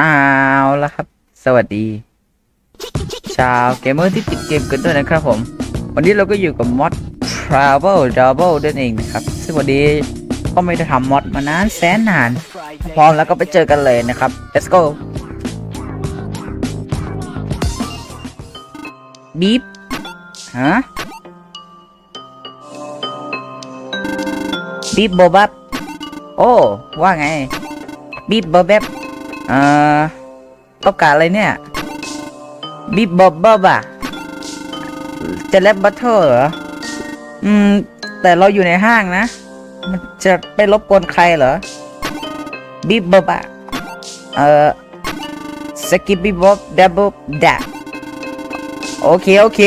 เอาละครับ สวัสดี ชาวเกมเมอร์ที่ติดเกมกันด้วยนะครับผม วันนี้เราก็อยู่กับมอด Travel Double นั่นเองนะครับ ซึ่งวันนี้ก็ไม่ได้ทำมอดมานานแสนนาน พร้อมแล้วก็ไปเจอกันเลยนะครับ let's go บีบฮะบีบโบบับโอ้ ว่าไงบีบโบแบบ อ่อต้องการอะไรเนี่ยบีบบบบบอะจะแลบบัตเทอร์เหรอ อืม แต่เราอยู่ในห้างนะ มันจะไปรบกวนใครเหรอบีบบบอะเอ่อสกิปบีบบบดับบบดะโอเค โอเค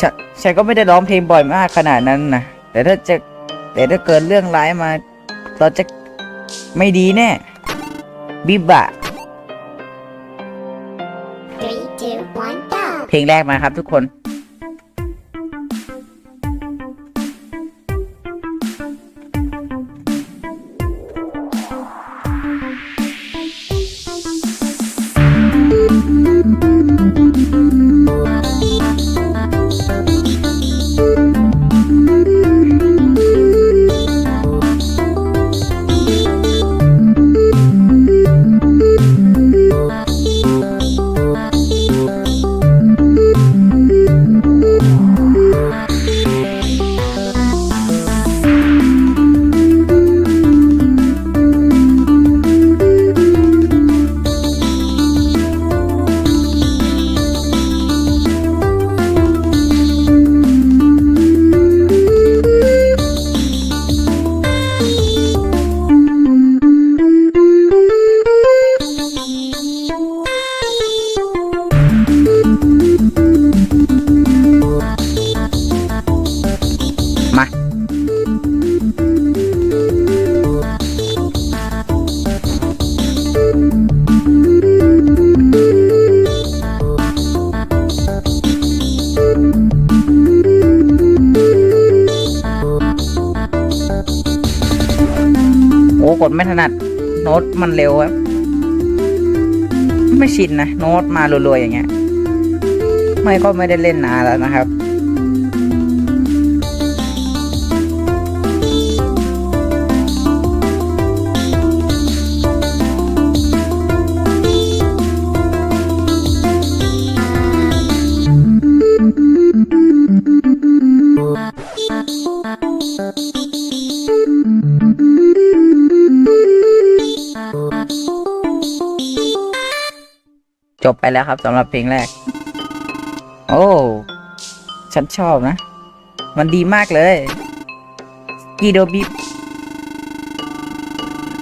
ฉันฉันก็ไม่ได้ร้องเพลงบ่อยมากขนาดนั้นนะแต่ถ้าจะแต่ถ้าเกิดเรื่องร้ายมา เราจะไม่ดีแน่ บิบะ Three, two, one, go! เพลงแรกมาครับทุกคน ดไม่ถนัด โน้ตมันเร็วครับไม่ชินนะ โน้ตมารัวๆอย่างเงี้ย ไม่ก็ไม่ได้เล่นนานแล้วนะครับ บไปแล้วครับสำหรับเพลงแรก โอ้ ฉันชอบนะ มันดีมากเลยกีโดบิ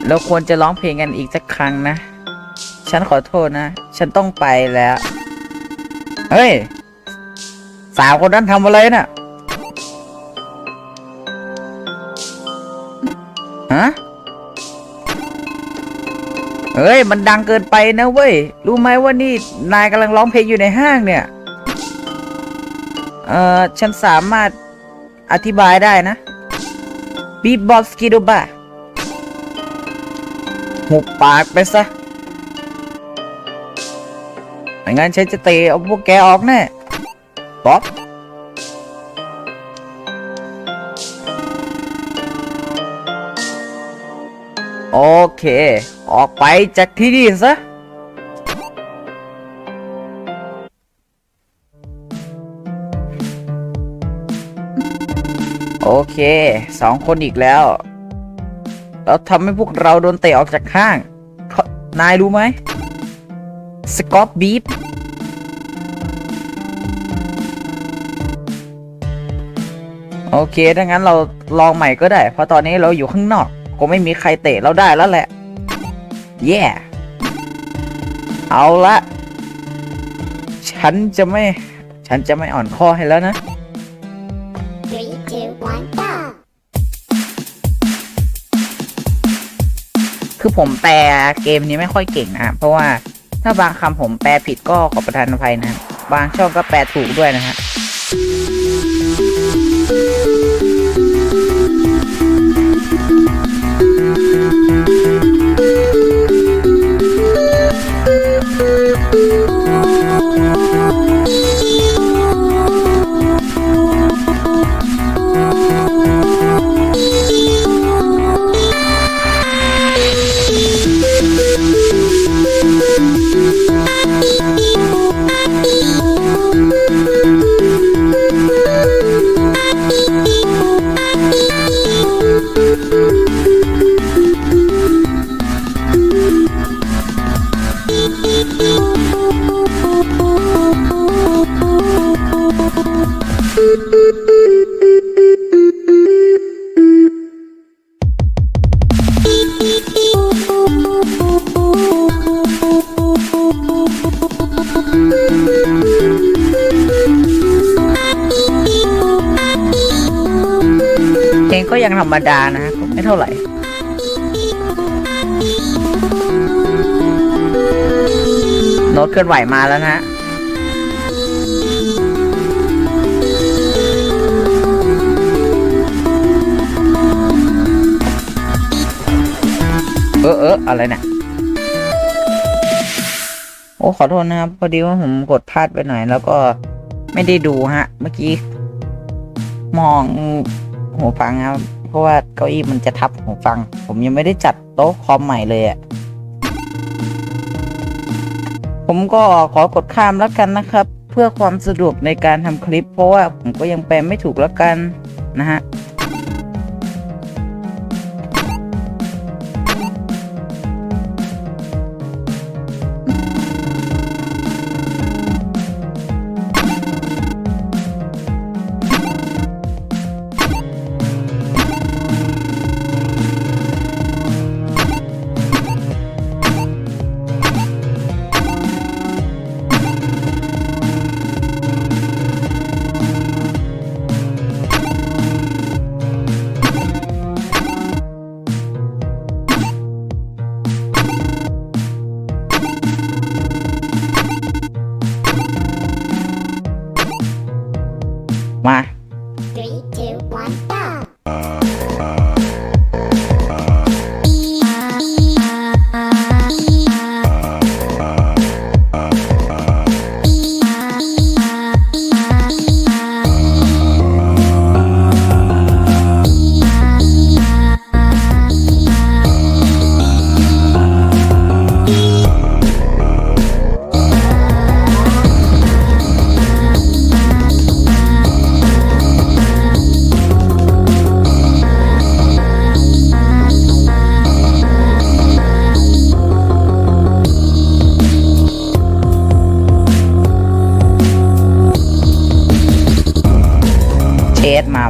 เราควรจะร้องเพลงกันอีกสักครั้งนะ ฉันขอโทษนะ ฉันต้องไปแล้ว เฮ้ย สาวคนนั้นทำอะไรน่ะ เฮ้ย มันดังเกินไปนะเว้ย รู้ไหมว่านี่นายกำลังร้องเพลงอยู่ในห้างเนี่ย เอ่อ ฉันสามารถอธิบายได้นะบีบอบสกิโดบะหุบปากไปซะไม่งั้นฉันจะเตะเอาพวกแกออกแน่บ๊อบโอเค ออกไปจากที่นี่ซะ โอเค สองคนอีกแล้วแล้วทำให้พวกเราโดนเตะออกจากห้าง นายรู้ไหม สกอปบีฟโอเค ถ้างั้นเราลองใหม่ก็ได้ เพราะตอนนี้เราอยู่ข้างนอก คงไม่มีใครเตะเราได้แล้วแหละ แย่เอาละ ฉันจะไม่ ฉันจะไม่อ่อนข้อให้แล้วนะ Three, two, one, go! คือผมแปลเกมนี้ไม่ค่อยเก่งนะเพราะว่าถ้าบางคำผมแปลผิดก็ขอประทานอภัยนะบางช่องก็แปลถูกด้วยนะฮะยั รรมดานะฮะก็ไม่เท่าไหร่โน้ตเคลื่อนไหวมาแล้วนะฮะเออเอออะไรเนี่ยโอ้ขอโทษนะครับพอดีว่าผมกดพลาดไปหน่อย แล้วก็ไม่ได้ดูฮะ เมื่อกี้ มองหูฟังครับ เพราะว่าเก้าอี้มันจะทับหูฟัง ผมยังไม่ได้จัดโต๊ะคอมใหม่เลยอะ่ะผมก็ขอกดข้ามแล้วกันนะครับ เพื่อความสะดวกในการทำคลิป เพราะว่าผมก็ยังแปลไม่ถูกแล้วกันนะฮะ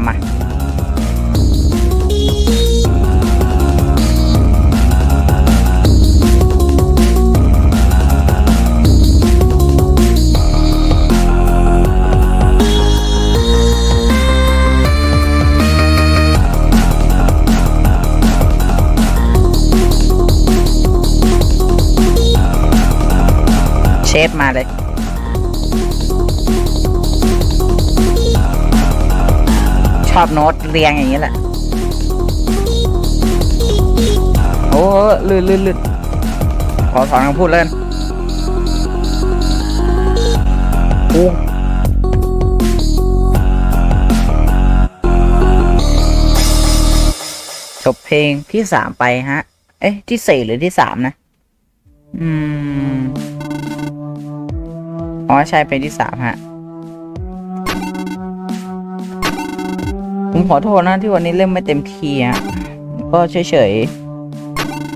ชสมมาเชฟมาเลย ชอบโน้ตเรียงอย่างนี้แหละ โอ้ลื่นลื่นลื่นขอถอนคำพูดเล่นโอ้จบเพลงที่สามไปฮะ เอ๊ะ ที่สี่หรือที่สามนะ อืม อ๋อ ใช่เพลงที่สามฮะ ผมขอโทษนะที่วันนี้เล่นไม่เต็มทีอะก็เฉย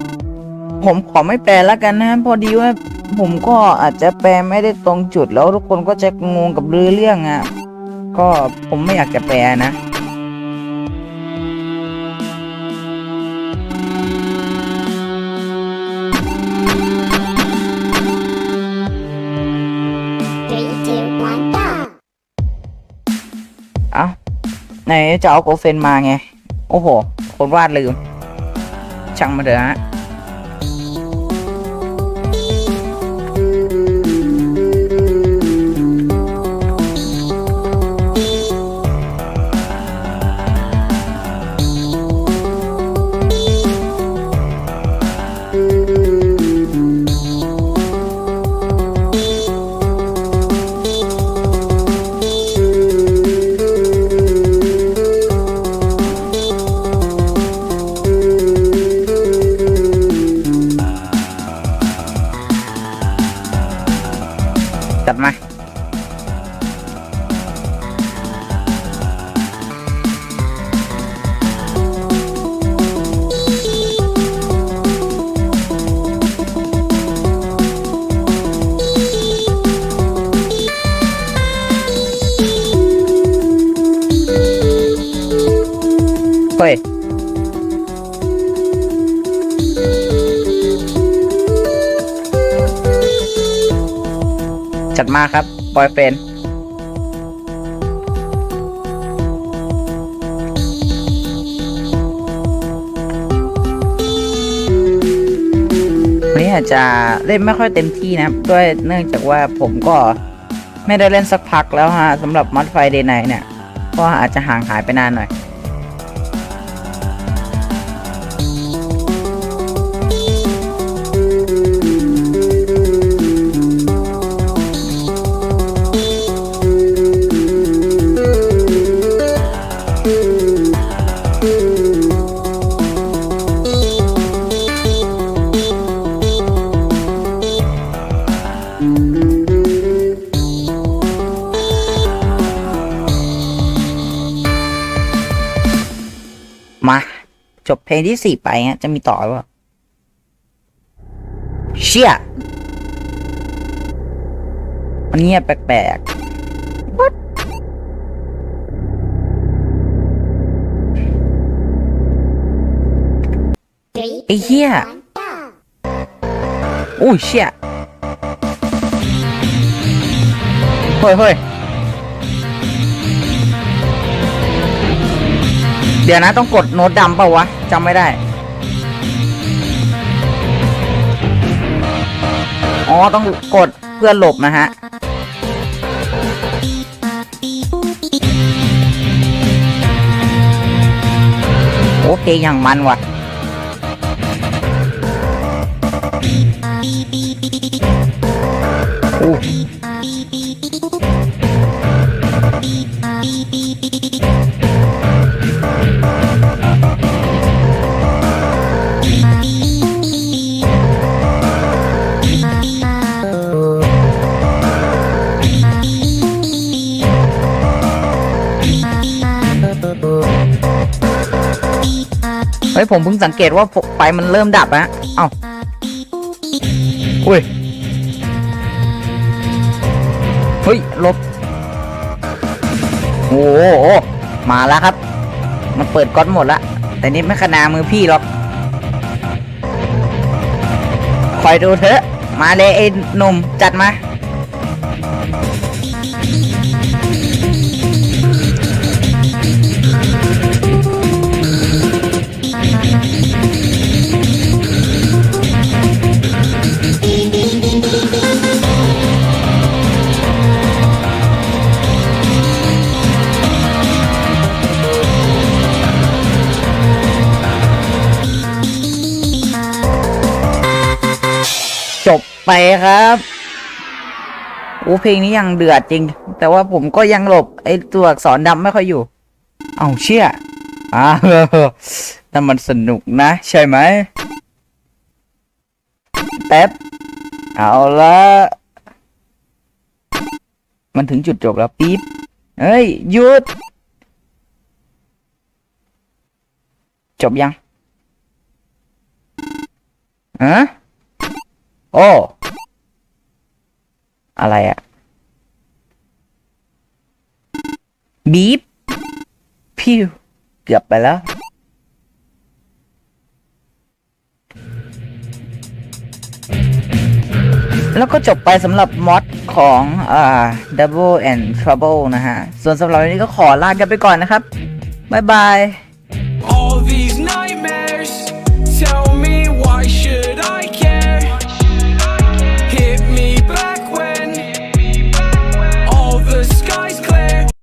ๆ ผมขอไม่แปลแล้วกันนะ พอดีว่าผมก็อาจจะแปลไม่ได้ตรงจุดแล้วทุกคนก็จะงงกับเรือเรื่องอะ ก็ผมไม่อยากจะแปลนะ ไหนจะเอาโกเฟนมาไง โอ้โห คนวาดลืม ช่างมาเถอะฮะ จัดมาครับบอยเฟนวันนี้อาจจะเล่นไม่ค่อยเต็มที่นะด้วยเนื่องจากว่าผมก็ไม่ได้เล่นสักพักแล้วฮะสำหรับมอดไฟเดย์ไนเนี่ย ก็อาจจะห่างหายไปนานหน่อย จบเพลงที่สี่ไปฮะจะมีต่อหรือเปล่าเชี่ยมันเงียบแปลกๆ What? Three, Ê, two, yeah. one, go. อุ้ยเชี่ยเฮ้ยเฮ้ย เดี๋ยวนะต้องกดโน้ตดำเปล่าวะจำไม่ได้ อ๋อต้องกดเพื่อหลบนะฮะ โอเคอย่างมันว่ะอู้ ยผมเพิ่งสังเกตว่าไฟมันเริ่มดับอะเอ้าอุ้ยเฮ้ยลบโอ้โหมาแล้วครับ มันเปิดก๊อตหมดละแต่นี่ไม่ขนามือพี่หรอกคอยดูเถอะ มาเลยไอ้หนุ่มจัดมา ไปครับโอ้เพลงนี้ยังเดือดจริง แต่ว่าผมก็ยังหลบไอ้ตัวอักษรดำไม่ค่อยอยู่ เอาเชี่ยอ่านั่นมันสนุกนะ ใช่ไหมแป๊บเอาละมันถึงจุดจบแล้วปี๊บเฮ้ยหยุด จบยังฮะ โอ้ อะไรอะบีบพิวเกือบไปแล้ว แล้วก็จบไปสำหรับมอดของอ่า Double and Trouble นะฮะ ส่วนสำหรับวันนี้ก็ขอลากันไปก่อนนะครับ บ๊ายบาย